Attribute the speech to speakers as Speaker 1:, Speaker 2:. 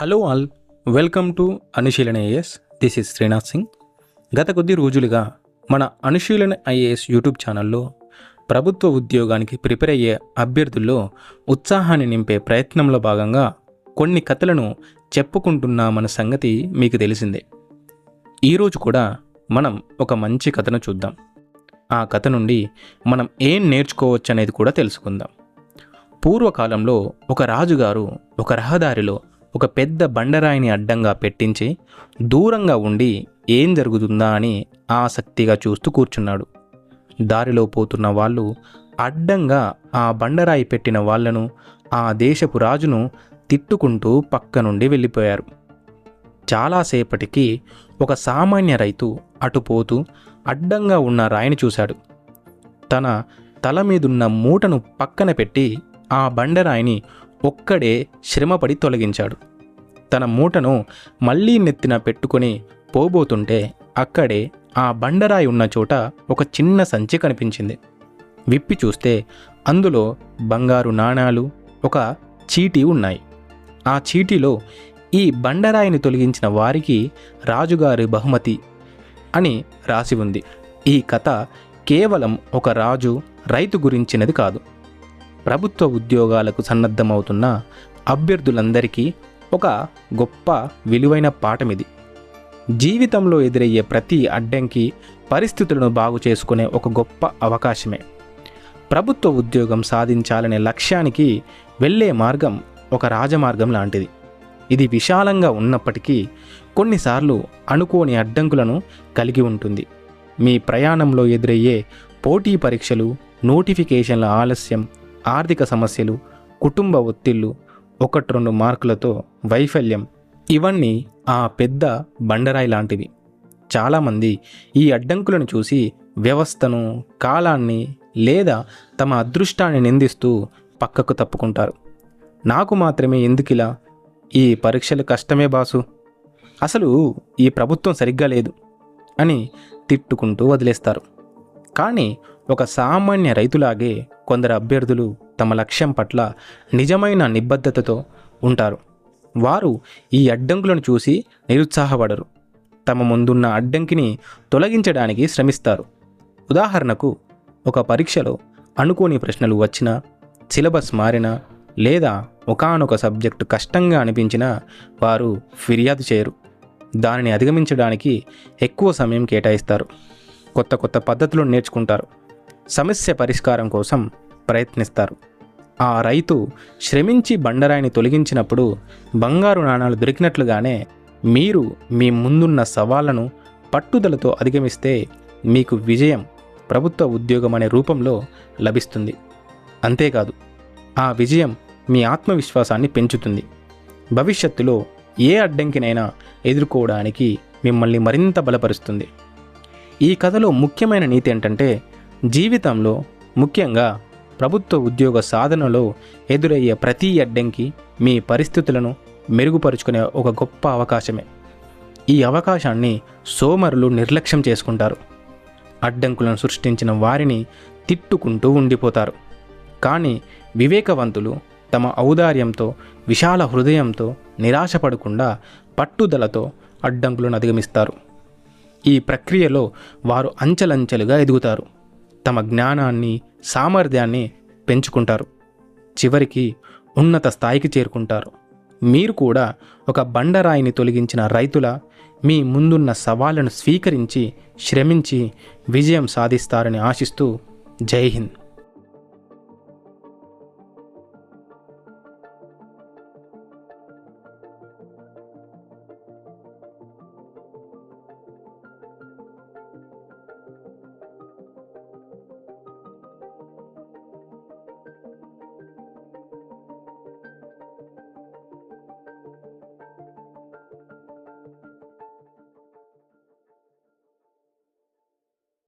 Speaker 1: Hello all welcome to Anusheelana IAS this is Srinath Singh గత కొద్ది రోజులుగా మన అనుశీలన ఐఏఎస్ యూట్యూబ్ ఛానల్లో ప్రభుత్వ ఉద్యోగానికి ప్రిపేర్ అయ్యే అభ్యర్థుల్లో ఉత్సాహాన్ని నింపే ప్రయత్నంలో భాగంగా కొన్ని కథలను చెప్పుకుంటున్నామన్న సంగతి మీకు తెలిసిందే. ఈరోజు కూడా మనం ఒక మంచి కథను చూద్దాం. ఆ కథ నుండి మనం ఏం నేర్చుకోవచ్చు అనేది కూడా తెలుసుకుందాం. పూర్వకాలంలో ఒక రాజుగారు ఒక రహదారిలో ఒక పెద్ద బండరాయిని అడ్డంగా పెట్టించి దూరంగా ఉండి ఏం జరుగుతుందా అని ఆసక్తిగా చూస్తూ కూర్చున్నాడు. దారిలో పోతున్న వాళ్ళు అడ్డంగా ఆ బండరాయి పెట్టిన వాళ్ళను ఆ దేశపు రాజును తిట్టుకుంటూ పక్క నుండి వెళ్ళిపోయారు. చాలాసేపటికి ఒక సామాన్య రైతు అటుపోతూ అడ్డంగా ఉన్న రాయిని చూశాడు. తన తల మీదున్న మూటను పక్కన పెట్టి ఆ బండరాయిని ఒక్కడే శ్రమపడి తొలగించాడు. తన మూటను మళ్ళీ నెత్తిన పెట్టుకొని పోబోతుంటే అక్కడే ఆ బండరాయి ఉన్న చోట ఒక చిన్న సంచి కనిపించింది. విప్పి చూస్తే అందులో బంగారు నాణాలు ఒక చీటీ ఉన్నాయి. ఆ చీటీలో ఈ బండరాయిని తొలగించిన వారికి రాజుగారి బహుమతి అని రాసి ఉంది. ఈ కథ కేవలం ఒక రాజు రైతు గురించినది కాదు. ప్రభుత్వ ఉద్యోగాలకు సన్నద్ధమవుతున్న అభ్యర్థులందరికీ ఒక గొప్ప విలువైన పాఠమిది. జీవితంలో ఎదురయ్యే ప్రతి అడ్డంకి పరిస్థితులను బాగు చేసుకునే ఒక గొప్ప అవకాశమే. ప్రభుత్వ ఉద్యోగం సాధించాలనే లక్ష్యానికి వెళ్ళే మార్గం ఒక రాజమార్గం లాంటిది. ఇది విశాలంగా ఉన్నప్పటికీ కొన్నిసార్లు అనుకోని అడ్డంకులను కలిగి ఉంటుంది. మీ ప్రయాణంలో ఎదురయ్యే పోటీ పరీక్షలు నోటిఫికేషన్ల ఆలస్యం ఆర్థిక సమస్యలు కుటుంబ ఒత్తిళ్ళు ఒకటి రెండు మార్కులతో వైఫల్యం. ఇవన్నీ ఆ పెద్ద బండరాయి లాంటివి. చాలామంది ఈ అడ్డంకులను చూసి వ్యవస్థను కాలాన్ని లేదా తమ అదృష్టాన్ని నిందిస్తూ పక్కకు తప్పుకుంటారు. నాకు మాత్రమే ఎందుకిలా? ఈ పరీక్షలు కష్టమే బాసు. అసలు ఈ ప్రభుత్వం సరిగ్గా లేదు అని తిట్టుకుంటూ వదిలేస్తారు. కానీ ఒక సామాన్య రైతులాగే కొందరు అభ్యర్థులు తమ లక్ష్యం పట్ల నిజమైన నిబద్ధతతో ఉంటారు. వారు ఈ అడ్డంకులను చూసి నిరుత్సాహపడరు. తమ ముందున్న అడ్డంకిని తొలగించడానికి శ్రమిస్తారు. ఉదాహరణకు ఒక పరీక్షలో అనుకోని ప్రశ్నలు వచ్చినా సిలబస్ మారినా లేదా ఒకానొక సబ్జెక్టు కష్టంగా అనిపించినా వారు ఫిర్యాదు చేయరు. దానిని అధిగమించడానికి ఎక్కువ సమయం కేటాయిస్తారు. కొత్త కొత్త పద్ధతులను నేర్చుకుంటారు. సమస్య పరిష్కారం కోసం ప్రయత్నిస్తారు. ఆ రైతు శ్రమించి బండరాయిని తొలగించినప్పుడు బంగారు నాణాలు దొరికినట్లుగానే మీరు మీ ముందున్న సవాళ్ళను పట్టుదలతో అధిగమిస్తే మీకు విజయం ప్రభుత్వ ఉద్యోగం అనే రూపంలో లభిస్తుంది. అంతేకాదు ఆ విజయం మీ ఆత్మవిశ్వాసాన్ని పెంచుతుంది. భవిష్యత్తులో ఏ అడ్డంకినైనా ఎదుర్కోవడానికి మిమ్మల్ని మరింత బలపరుస్తుంది. ఈ కథలో ముఖ్యమైన నీతి ఏంటంటే జీవితంలో ముఖ్యంగా ప్రభుత్వ ఉద్యోగ సాధనలో ఎదురయ్యే ప్రతి అడ్డంకి మీ పరిస్థితులను మెరుగుపరుచుకునే ఒక గొప్ప అవకాశమే. ఈ అవకాశాన్ని సోమరులు నిర్లక్ష్యం చేసుకుంటారు. అడ్డంకులను సృష్టించిన వారిని తిట్టుకుంటూ ఉండిపోతారు. కానీ వివేకవంతులు తమ ఔదార్యంతో విశాల హృదయంతో నిరాశపడకుండా పట్టుదలతో అడ్డంకులను అధిగమిస్తారు. ఈ ప్రక్రియలో వారు అంచెలంచెలుగా ఎదుగుతారు. తమ జ్ఞానాన్ని సామర్థ్యాన్ని పెంచుకుంటారు. చివరికి ఉన్నత స్థాయికి చేరుకుంటారు. మీరు కూడా ఒక బండరాయిని తొలగించిన రైతుల మీ ముందున్న సవాళ్ళను స్వీకరించి శ్రమించి విజయం సాధిస్తారని ఆశిస్తూ జై హింద్.